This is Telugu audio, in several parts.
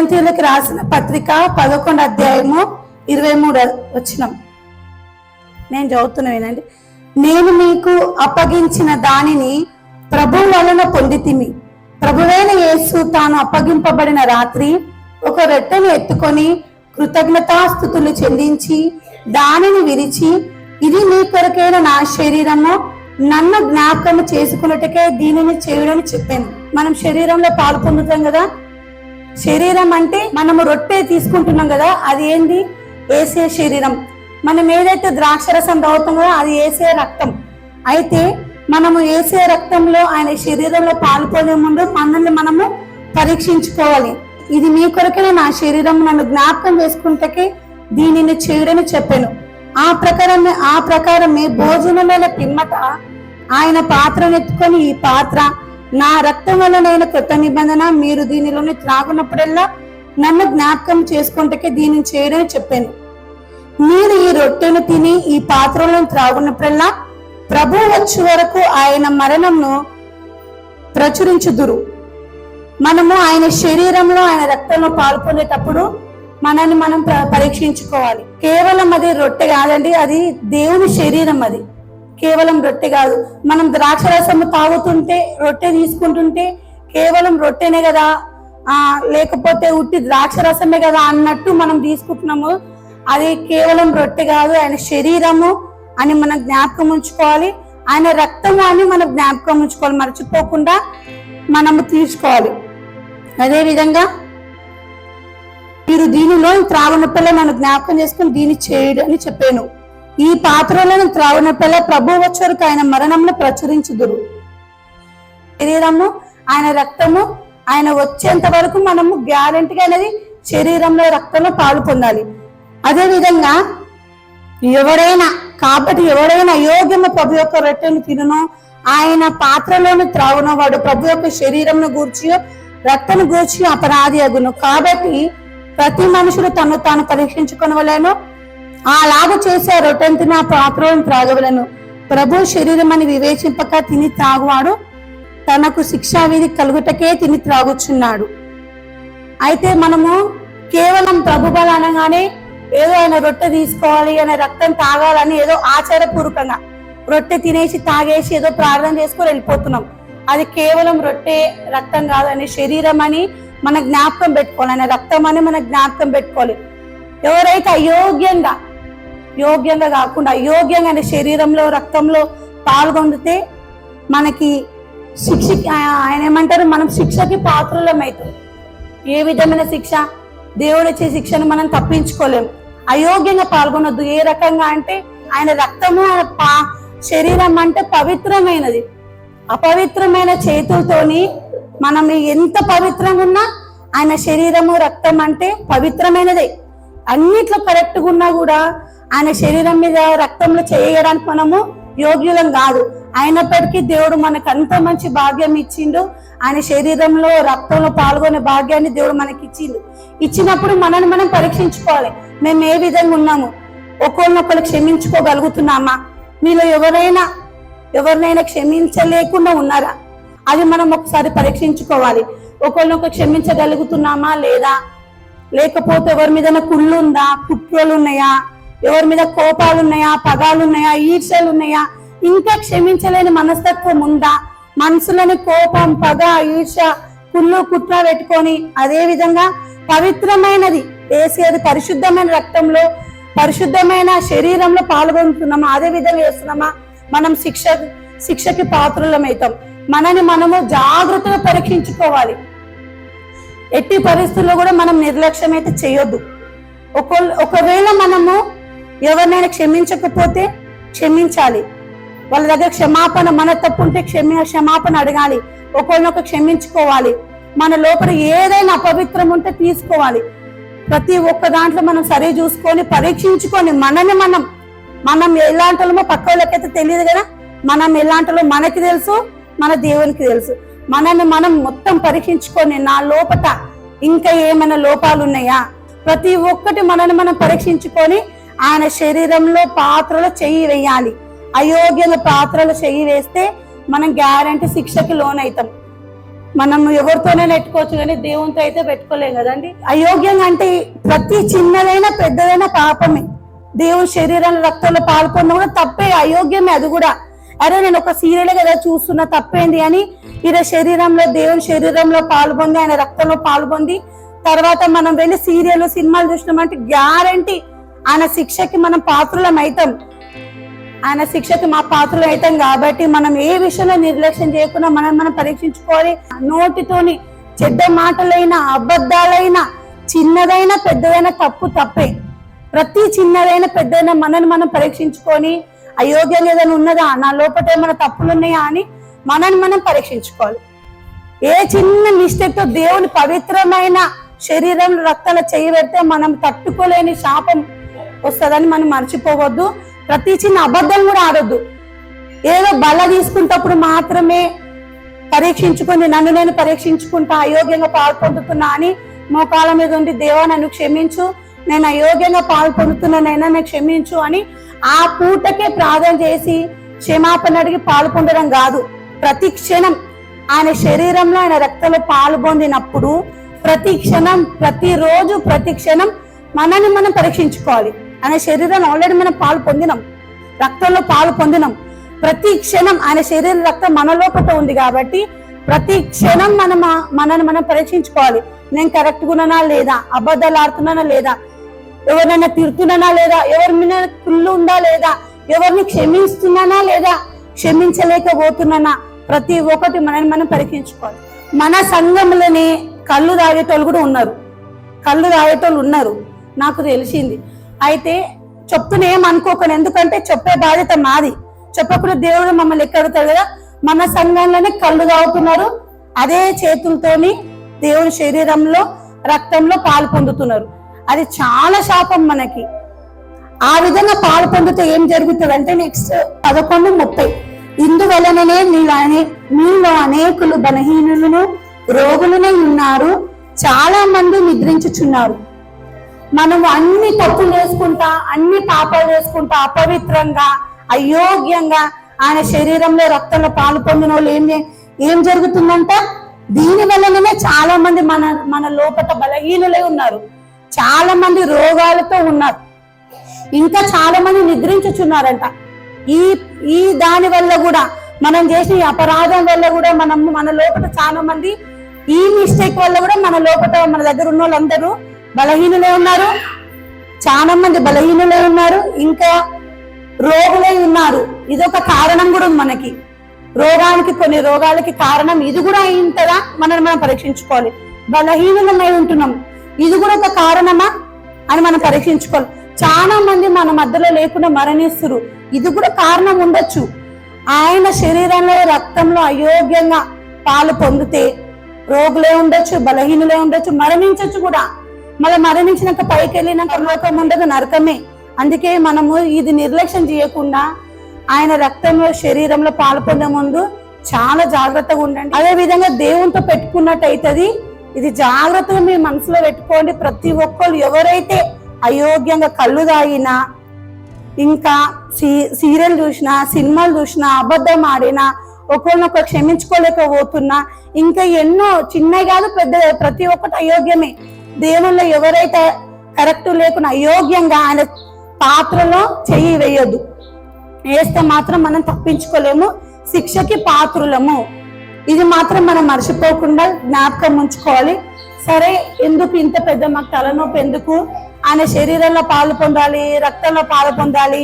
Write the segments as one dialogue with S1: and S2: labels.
S1: కొరింతీయులకు రాసిన పత్రిక పదకొండు అధ్యాయము ఇరవై మూడు వచ్చినాం నేను చదువుతున్నా వినండి. నేను మీకు అప్పగించిన దానిని ప్రభు వలన పొందితిమి. ప్రభువైన యేసు తాను అప్పగింపబడిన రాత్రి ఒక రొట్టెను ఎత్తుకొని కృతజ్ఞతాస్థుతులు చెల్లించి దానిని విరిచి ఇది మీ కొరకైన నా శరీరము నన్ను జ్ఞాపకం చేసుకున్నట్టుకే దీనిని చేయడని చెప్పాను. మనం శరీరంలో పాలు పొందుతాం కదా? శరీరం అంటే మనము రొట్టె తీసుకుంటున్నాం కదా అది ఏంది? ఏసే శరీరం. మనం ఏదైతే ద్రాక్షరసం తాగుతామో అది ఏసే రక్తం. అయితే మనము ఏసే రక్తంలో ఆయన శరీరంలో పాల్గొనే ముందు మనల్ని మనము పరీక్షించుకోవాలి. ఇది మీ కొరకే నా శరీరం నన్ను జ్ఞాపకం చేసుకుంటకి దీనిని చేయడని చెప్పాను. ఆ ప్రకారమే ఆ ప్రకారమే భోజనమైన పిమ్మట ఆయన పాత్రనెత్తుకొని ఈ పాత్ర నా రక్తం వలనైన కొత్త నిబంధన మీరు దీనిలోని త్రాగునప్పుడల్లా నన్ను జ్ఞాపకం చేసుకుంటకే దీనిని చేయడని చెప్పాను. మీరు ఈ రొట్టెను తిని ఈ పాత్రలను త్రాగునప్పుడల్లా ప్రభు వచ్చే వరకు ఆయన మరణంను ప్రచురించుదురు. మనము ఆయన శరీరంలో ఆయన రక్తంలో పాల్పొందేటప్పుడు మనల్ని మనం పరీక్షించుకోవాలి. కేవలం అది రొట్టె కాదండి అది దేవుని శరీరం అది. కేవలం రొట్టె కాదు. మనం ద్రాక్ష రసము తాగుతుంటే రొట్టె తీసుకుంటుంటే కేవలం రొట్టెనే కదా? ఆ లేకపోతే ఉట్టి ద్రాక్ష రసమే కదా అన్నట్టు మనం తీసుకుంటున్నాము. అది కేవలం రొట్టె కాదు ఆయన శరీరము అని మనం జ్ఞాపకం ఉంచుకోవాలి. ఆయన రక్తము అని మనం జ్ఞాపకం ఉంచుకోవాలి. మర్చిపోకుండా మనము తీసుకోవాలి. అదే విధంగా మీరు దీనిలో త్రాగునప్పలే మనం జ్ఞాపకం చేసుకుని దీన్ని చేయడు అని చెప్పాను. ఈ పాత్రలను త్రాగునప్పలే ప్రభు వచ్చరకు ఆయన మరణంలో ప్రచురించుదురు. శరీరము ఆయన రక్తము ఆయన వచ్చేంత వరకు మనము గ్యారంటీగా అనేది శరీరంలో రక్తంలో పాలు పొందాలి. అదే విధంగా ఎవరైనా కాబట్టి ఎవరైనా అయోగ్యము ప్రభు యొక్క రొట్టెను తినను ఆయన పాత్రలోని త్రాగున వాడు ప్రభు యొక్క శరీరంను గూర్చి రక్తను గూర్చి అపరాధి అగును. కాబట్టి ప్రతి మనుషుడు తను తాను పరీక్షించుకునవలేనో. అలాగ చేసే రొట్టెను తిని పాత్రలను త్రాగవలను. ప్రభు శరీరం అని వివేచింపక తిని త్రాగువాడు తనకు శిక్షా విధి కలుగుటకే తిని త్రాగుచున్నాడు. అయితే మనము కేవలం ప్రభు బల అనగానే ఏదో ఆయన రొట్టె తీసుకోవాలి ఆయన రక్తం తాగాలని ఏదో ఆచారపూర్వకంగా రొట్టె తినేసి తాగేసి ఏదో ప్రార్థన చేసుకొని వెళ్ళిపోతున్నాం. అది కేవలం రొట్టె రక్తం కాదని శరీరం అని మన జ్ఞాపకం పెట్టుకోవాలి ఆయన రక్తం అని మన జ్ఞాపకం పెట్టుకోవాలి. ఎవరైతే అయోగ్యంగా యోగ్యంగా కాకుండా అయోగ్యంగా ఆయన శరీరంలో రక్తంలో పాల్గొందితే మనకి శిక్ష ఆయన ఏమంటారు మనం శిక్షకి పాత్రలం ఏ విధమైన శిక్ష? దేవుడు వచ్చే శిక్షను మనం తప్పించుకోలేం. అయోగ్యంగా పాల్గొనొద్దు. ఏ రకంగా అంటే ఆయన రక్తము ఆయన పా శరీరం అంటే పవిత్రమైనది. అపవిత్రమైన చేతులతోని మనం ఎంత పవిత్రంగా ఉన్నా ఆయన శరీరము రక్తం అంటే పవిత్రమైనదే. అన్నిట్లో కరెక్ట్గా ఉన్నా కూడా ఆయన శరీరం మీద రక్తంలో చేయడానికి మనము యోగ్యులం కాదు. అయినప్పటికీ దేవుడు మనకు అంత మంచి భాగ్యం ఇచ్చిండు. ఆయన శరీరంలో రక్తంలో పాల్గొనే భాగ్యాన్ని దేవుడు మనకి ఇచ్చిండు. ఇచ్చినప్పుడు మనల్ని మనం పరీక్షించుకోవాలి. మేము ఏ విధంగా ఉన్నాము? ఒకరినొకరు క్షమించుకోగలుగుతున్నామా? మీలో ఎవరైనా ఎవరినైనా క్షమించలేకుండా ఉన్నారా? అది మనం ఒకసారి పరీక్షించుకోవాలి. ఒకరినొకరు క్షమించగలుగుతున్నామా లేదా? లేకపోతే ఎవరి మీద కుళ్ళు ఉందా? కుట్రలు ఉన్నాయా? ఎవరి మీద కోపాలు ఉన్నాయా పగాలు ఉన్నాయా ఈర్ష్యలు ఉన్నాయా ఇంకా క్షమించలేని మనస్తత్వం ఉందా? మనసులోని కోపం పగ ఈర్ష కుళ్ళు కుట్ర పెట్టుకొని అదే విధంగా పవిత్రమైనది వేసి అది పరిశుద్ధమైన రక్తంలో పరిశుద్ధమైన శరీరంలో పాల్గొంటున్నామా? అదే విధంగా వేస్తున్నామా మనం శిక్ష శిక్షకి పాత్రులమవుతాం మనని మనము జాగ్రత్తగా పరీక్షించుకోవాలి. ఎట్టి పరిస్థితుల్లో కూడా మనం నిర్లక్ష్యం అయితే చేయొద్దు. ఒక ఒకవేళ మనము ఎవరినైనా క్షమించకపోతే క్షమించాలి. వాళ్ళ దగ్గర క్షమాపణ మన తప్పు ఉంటే క్షమి క్షమాపణ అడగాలి. ఒకరినొక క్షమించుకోవాలి. మన లోపల ఏదైనా అపవిత్రం ఉంటే తీసుకోవాలి. ప్రతి ఒక్క దాంట్లో మనం సరే చూసుకొని పరీక్షించుకొని మనని మనం మనం ఎలాంటి పక్క వాళ్ళకైతే తెలియదు కదా. మనం ఎలాంటి మనకి తెలుసు మన దేవునికి తెలుసు. మనల్ని మనం మొత్తం పరీక్షించుకొని నా లోపట ఇంకా ఏమైనా లోపాలు ఉన్నాయా ప్రతి ఒక్కటి మనల్ని మనం పరీక్షించుకొని ఆయన శరీరంలో పాత్రలో చెయ్యి వేయాలి. అయోగ్యుల పాత్రలో చెయ్యి వేస్తే మనం గ్యారంటీ శిక్షకి లోన్ అవుతాం మనం ఎవరితోనే పెట్టుకోవచ్చు కానీ దేవునితో అయితే పెట్టుకోలేం కదండి. అయోగ్యంగా అంటే ప్రతి చిన్నదైన పెద్దదైన పాపమే. దేవుని శరీరాన్ని రక్తంలో పాల్పొందడం కూడా తప్పే అయోగ్యమే అది కూడా. అరే నేను ఒక సీరియల్ కదా చూస్తున్నా తప్పేంది అని ఈయన శరీరంలో దేవుని శరీరంలో పాల్పొంది ఆయన రక్తంలో పాల్పొంది తర్వాత మనం వెళ్ళి సీరియల్ సినిమాలు చూసినామంటే గ్యారంటీ ఆయన శిక్షకి మనం పాత్రలం అవుతాం ఆయన శిక్షకి మా పాత్రలు అవుతాం కాబట్టి మనం ఏ విషయంలో నిర్లక్ష్యం చేయకుండా మనం మనం పరీక్షించుకోవాలి నోటితోని చెడ్డ మాటలైనా అబద్ధాలైనా చిన్నదైనా పెద్దదైనా తప్పు తప్పే. ప్రతి చిన్నదైన పెద్దదైనా మనని మనం పరీక్షించుకొని అయోగ్యం ఏదైనా ఉన్నదా? నా లోపల ఏమైనా తప్పులు ఉన్నాయా అని మనని మనం పరీక్షించుకోవాలి. ఏ చిన్న మిస్టేక్తో దేవుని పవిత్రమైన శరీరం రక్తాల చేయి పెడితే మనం తట్టుకోలేని శాపం వస్తుందని మనం మర్చిపోవద్దు. ప్రతి చిన్న అబద్ధం కూడా ఆడొద్దు. ఏదో బల తీసుకున్నప్పుడు మాత్రమే పరీక్షించుకుని నన్ను నేను పరీక్షించుకుంటా అయోగ్యంగా పాల్పొందుతున్నా అని మోకాల మీద ఉండి దేవా నన్ను క్షమించు. నేను అయోగ్యంగా పాల్పొందుతున్నానైనా నాకు క్షమించు అని ఆ పూటకే ప్రార్థన చేసి క్షమాపణ అడిగి పాల్పొందడం కాదు. ప్రతి క్షణం ఆయన శరీరంలో ఆయన రక్తంలో పాల్పొందినప్పుడు ప్రతి క్షణం ప్రతిరోజు ప్రతి క్షణం మనని మనం పరీక్షించుకోవాలి. ఆయన శరీరం ఆల్రెడీ మనం పాలు పొందినాం. రక్తంలో పాలు పొందినాం. ప్రతి క్షణం ఆయన శరీర రక్తం మనలో లోపల ఉంది కాబట్టి ప్రతి క్షణం మనం మనని మనం పరీక్షించుకోవాలి. నేను కరెక్ట్గా ఉన్నానా లేదా? అబద్ధాలు ఆడుతున్నానా లేదా? ఎవరినైనా తిడుతున్నానా లేదా? ఎవరి మీద కుళ్ళు ఉందా లేదా? ఎవరిని క్షమిస్తున్నానా లేదా? క్షమించలేకపోతున్నానా? ప్రతి ఒక్కటి మనని మనం పరీక్షించుకోవాలి. మన సంఘంలోనే కళ్ళు తాగేటోళ్ళు కూడా ఉన్నారు. కళ్ళు తాగేటోళ్ళు ఉన్నారు. నాకు తెలిసింది. అయితే చెప్తున్నా ఏమనుకోకండి. ఎందుకంటే చెప్పే బాధ్యత మాది చెప్పకుండా దేవుడు మమ్మల్ని ఎక్కడుతాడు కదా? మన సంఘంలోనే కళ్ళు తాగుతున్నారు అదే చేతులతోని దేవుని శరీరంలో రక్తంలో పాలు పొందుతున్నారు. అది చాలా శాపం మనకి. ఆ విధంగా పాలు పొందితే ఏం జరుగుతుంది అంటే నెక్స్ట్ పదకొండు ముప్పై. ఇందువలననే మీలో అనే మీలో అనేకులు బలహీనులను రోగులనే ఉన్నారు. చాలా మంది నిద్రించుచున్నారు. మనం అన్ని తప్పులు చేసుకుంటా అన్ని పాపాలు చేసుకుంటా అపవిత్రంగా అయోగ్యంగా ఆయన శరీరంలో రక్తంలో పాలు పొందిన వాళ్ళు ఏం ఏం జరుగుతుందంట దీని వల్లనే చాలా మంది మన మన లోపల బలహీనులై ఉన్నారు. చాలా మంది రోగాలతో ఉన్నారు. ఇంకా చాలా మంది నిద్రించుచున్నారంట. ఈ ఈ దాని వల్ల కూడా మనం చేసిన ఈ అపరాధం వల్ల కూడా మనం మన లోపల చాలా మంది ఈ మిస్టేక్ వల్ల కూడా మన లోపల మన దగ్గర ఉన్న వాళ్ళందరూ బలహీనులే ఉన్నారు. చాలా మంది బలహీనులే ఉన్నారు. ఇంకా రోగులే ఉన్నారు. ఇదొక కారణం కూడా ఉంది మనకి. రోగానికి కొన్ని రోగాలకి కారణం ఇది కూడా అయింటదా మనల్ని మనం పరీక్షించుకోవాలి. బలహీనులమై ఉంటున్నాం. ఇది కూడా ఒక కారణమా? అని మనం పరీక్షించుకోవాలి. చాలా మంది మన మధ్యలో లేకుండా మరణిస్తురు. ఇది కూడా కారణం ఉండొచ్చు. ఆయన శరీరంలో రక్తంలో అయోగ్యంగా పాలు పొందితే రోగులే ఉండొచ్చు బలహీనులే ఉండొచ్చు మరణించవచ్చు కూడా. మళ్ళీ మరణించినాక పైకి వెళ్ళినాక లోకం ఉండదు నరకమే. అందుకే మనము ఇది నిర్లక్ష్యం చేయకుండా ఆయన రక్తంలో శరీరంలో పాల్పొందే ముందు చాలా జాగ్రత్తగా ఉండండి. అదే విధంగా దేవునితో పెట్టుకున్నట్టు అవుతుంది ఇది జాగ్రత్తగా మీ మనసులో పెట్టుకోండి. ప్రతి ఒక్కరు ఎవరైతే అయోగ్యంగా కళ్ళు తాగినా ఇంకా సీ సీరియల్ చూసినా సినిమాలు చూసినా అబద్ధం ఆడినా ఒకరినొకరు క్షమించుకోలేకపోతున్నా ఇంకా ఎన్నో చిన్నవి కాదు పెద్ద ప్రతి ఒక్కటి అయోగ్యమే. దేవుళ్ళు ఎవరైతే కరెక్ట్ లేకుండా అయోగ్యంగా ఆయన పాత్రలో చెయ్యి వేయొద్దు. వేస్తే మాత్రం మనం తప్పించుకోలేము శిక్షకి పాత్రులము. ఇది మాత్రం మనం మర్చిపోకుండా జ్ఞాపకం ఉంచుకోవాలి. సరే ఎందుకు ఇంత పెద్ద మాకు తలనొప్పి? ఎందుకు? ఆయన శరీరంలో పాలు పొందాలి రక్తంలో పాలు పొందాలి.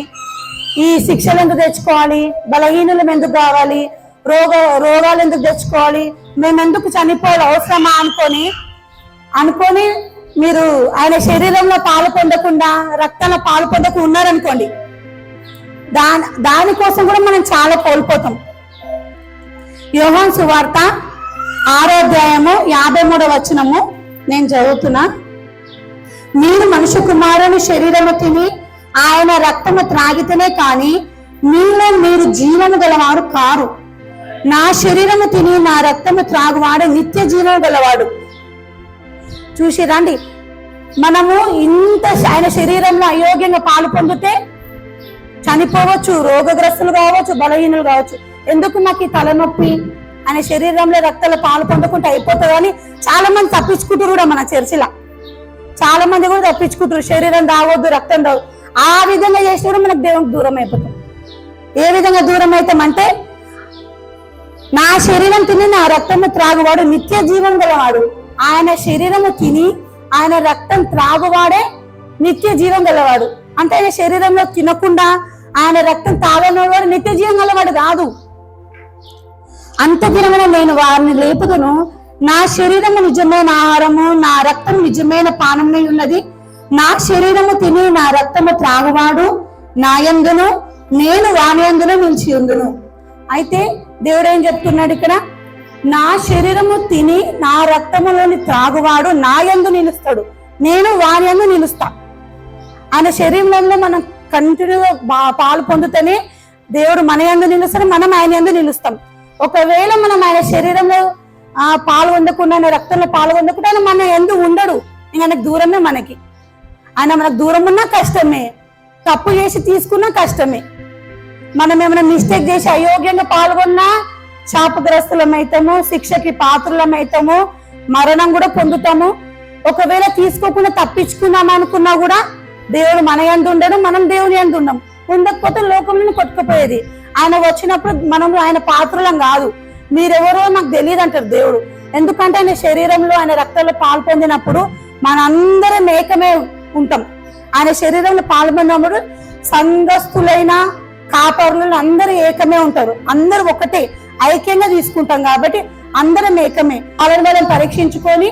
S1: ఈ శిక్షలు ఎందుకు తెచ్చుకోవాలి? బలహీనులం ఎందుకు కావాలి? రోగ రోగాలు ఎందుకు తెచ్చుకోవాలి? మేము ఎందుకు చనిపోవాలి? అవసరమా అనుకొని అనుకొని మీరు ఆయన శరీరంలో పాలు పొందకుండా రక్తంలో పాలు పొందకుండా ఉన్నారనుకోండి దాని దానికోసం కూడా మనం చాలా కోల్పోతాం. యోహన్ సువార్త ఆరోగ్యాయము యాభై మూడవ వచనము నేను చదువుతున్నా. మీరు మనుషు కుమారుని శరీరము తిని ఆయన రక్తము త్రాగితేనే కానీ మీలో మీరు జీవము గలవారు కారు. నా శరీరము తిని నా రక్తము త్రాగువాడు నిత్య జీవము గలవాడు. చూసి రండి. మనము ఇంత ఆయన శరీరంలో అయోగ్యంగా పాలు పొందితే చనిపోవచ్చు రోగగ్రస్తులు కావచ్చు బలహీనులు కావచ్చు. ఎందుకు నాకు ఈ తలనొప్పి? ఆయన శరీరంలో రక్తంలో పాలు పొందకుంటే అయిపోతుంది అని చాలా మంది తప్పించుకుంటారు కూడా మన చర్చిలో. చాలా మంది కూడా తప్పించుకుంటారు శరీరం రావద్దు రక్తం రావు ఆ విధంగా చేసి కూడా మనకు దేవునికి దూరం అయిపోతాం. ఏ విధంగా దూరం అవుతామంటే నా శరీరం తిని నా రక్తము త్రాగువాడు నిత్య జీవం గలవాడు. ఆయన శరీరము తిని ఆయన రక్తం త్రాగువాడే నిత్య జీవం గలవాడు. అంటే ఆయన శరీరంలో తినకుండా ఆయన రక్తం తాగనవాడు నిత్య జీవం గలవాడు కాదు. అంత దినమున నేను వారిని లేపుదును. నా శరీరము నిజమైన ఆహారము నా రక్తం నిజమైన పానమై ఉన్నది. నా శరీరము తిని నా రక్తము త్రాగువాడు నాయందును నేను వానియందును నిలిచి ఉందును అయితే దేవుడు ఏం చెప్తున్నాడు ఇక్కడ? నా శరీరము తిని నా రక్తములోని త్రాగువాడు నా యందు నిలుస్తాడు. నేను వారి యందు నిలుస్తా. ఆయన శరీరంలో మనం కంటిన్యూగా బా- పాలు పొందుతూనే దేవుడు మన యందు నిలుస్తాడు మనం ఆయన యందు నిలుస్తాం. ఒకవేళ మనం ఆయన శరీరంలో ఆ పాలు పొందకుండా ఆయన రక్తంలో పాలు పొందకుండా ఆయన మన ఎందు ఉండడు. ఇంక ఆయనకు దూరమే మనకి. ఆయన మనకు దూరం ఉన్నా కష్టమే. తప్పు చేసి తీసుకున్నా కష్టమే. మనం ఏమైనా మిస్టేక్ చేసి అయోగ్యంగా పాల్గొన్నా శాపగ్రస్తులమైతాము అవుతాము శిక్షకి పాత్రలం అవుతాము మరణం కూడా పొందుతాము. ఒకవేళ తీసుకోకుండా తప్పించుకున్నాం అనుకున్నా కూడా దేవుడు మన ఎందు ఉండడు మనం దేవుని ఎందు ఉండం ఉండకపోతే లోకంలో కొట్టుకుపోయేది. ఆయన వచ్చినప్పుడు మనం ఆయన పాత్రలం కాదు. మీరెవరో నాకు తెలియదు అంటారు దేవుడు. ఎందుకంటే ఆయన శరీరంలో ఆయన రక్తంలో పాలు పొందినప్పుడు మనందరం ఏకమే ఉంటాం. ఆయన శరీరంలో పాల్పొందినప్పుడు సంఘస్థులైన కాపరులు అందరూ ఏకమే ఉంటారు. అందరూ ఒకటే. ఐక్యంగా తీసుకుంటాం కాబట్టి అందరం ఏకమే. వాళ్ళని వాళ్ళని పరీక్షించుకొని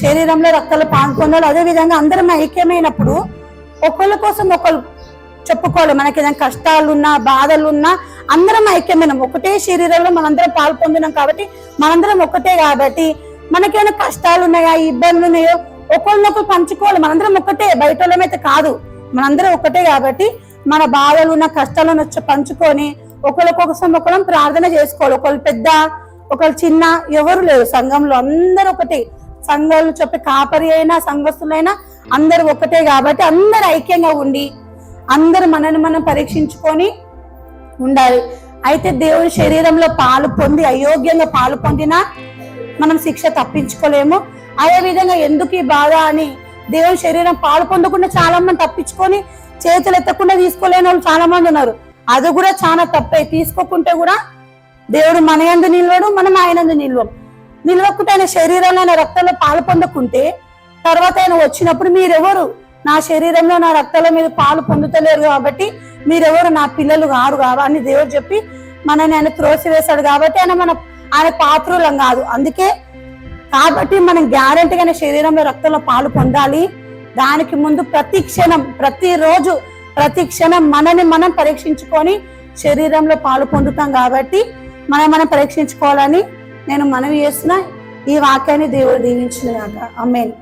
S1: శరీరంలో రక్తాలు పాల్గొనాలి అదే విధంగా అందరం ఐక్యమైనప్పుడు ఒకళ్ళ కోసం ఒకళ్ళు చెప్పుకోవాలి. మనకి ఏదైనా కష్టాలున్నా బాధలున్నా అందరం ఐక్యమైనం. ఒకటే శరీరంలో మనందరం పాల్పొందినాం కాబట్టి మనందరం ఒకటే కాబట్టి మనకేమైనా కష్టాలు ఉన్నాయా ఇబ్బందులు ఉన్నాయో ఒకళ్ళనొకరు పంచుకోవాలి. మనందరం ఒకటే. బయట వాళ్ళమైతే కాదు. మనందరం ఒకటే కాబట్టి మన బాధలు ఉన్న కష్టాలను వచ్చి పంచుకొని ఒకరికొకసం ఒకరం ప్రార్థన చేసుకోవాలి. ఒకళ్ళు పెద్ద ఒకళ్ళు చిన్న ఎవరు లేరు. సంఘంలో అందరూ ఒకటే. సంఘాలు చెప్పే కాపరి అయినా సంఘస్థులైనా అందరూ ఒకటే కాబట్టి అందరు ఐక్యంగా ఉండి అందరూ మనని మనం పరీక్షించుకొని ఉండాలి. అయితే దేవుని శరీరంలో పాలు పొంది అయోగ్యంగా పాలు పొందినా మనం శిక్ష తప్పించుకోలేము. అదే విధంగా ఎందుకు ఈ బాధ అని దేవుని శరీరం పాలు పొందకుండా చాలా మంది తప్పించుకొని చేతులు ఎత్తకుండా తీసుకోలేని వాళ్ళు చాలా మంది ఉన్నారు. అది కూడా చాలా తప్పే. తీసుకోకుంటే కూడా దేవుడు మన యందు నిల్వడు మనం ఆయన యందు నిల్వం. నిల్వకుంటే ఆయన శరీరంలో ఆయన రక్తంలో పాలు పొందకుంటే తర్వాత ఆయన వచ్చినప్పుడు మీరెవరు? నా శరీరంలో నా రక్తంలో మీరు పాలు పొందుతలేరు కాబట్టి మీరెవరు? నా పిల్లలు కారు కాదు అని దేవుడు చెప్పి మనని ఆయన త్రోసివేశాడు కాబట్టి ఆయన మన ఆయన పాత్రులం కాదు. అందుకే కాబట్టి మనం గ్యారంటీగా శరీరంలో రక్తంలో పాలు పొందాలి. దానికి ముందు ప్రతి క్షణం ప్రతిరోజు ప్రతి క్షణం మనని మనం పరీక్షించుకొని శరీరంలో పాలు పొందుతాం కాబట్టి మనం మనం పరీక్షించుకోవాలని నేను మనవి చేస్తున్నా. ఈ వాక్యాన్ని దేవుడు దీవించిన అమ్మేన్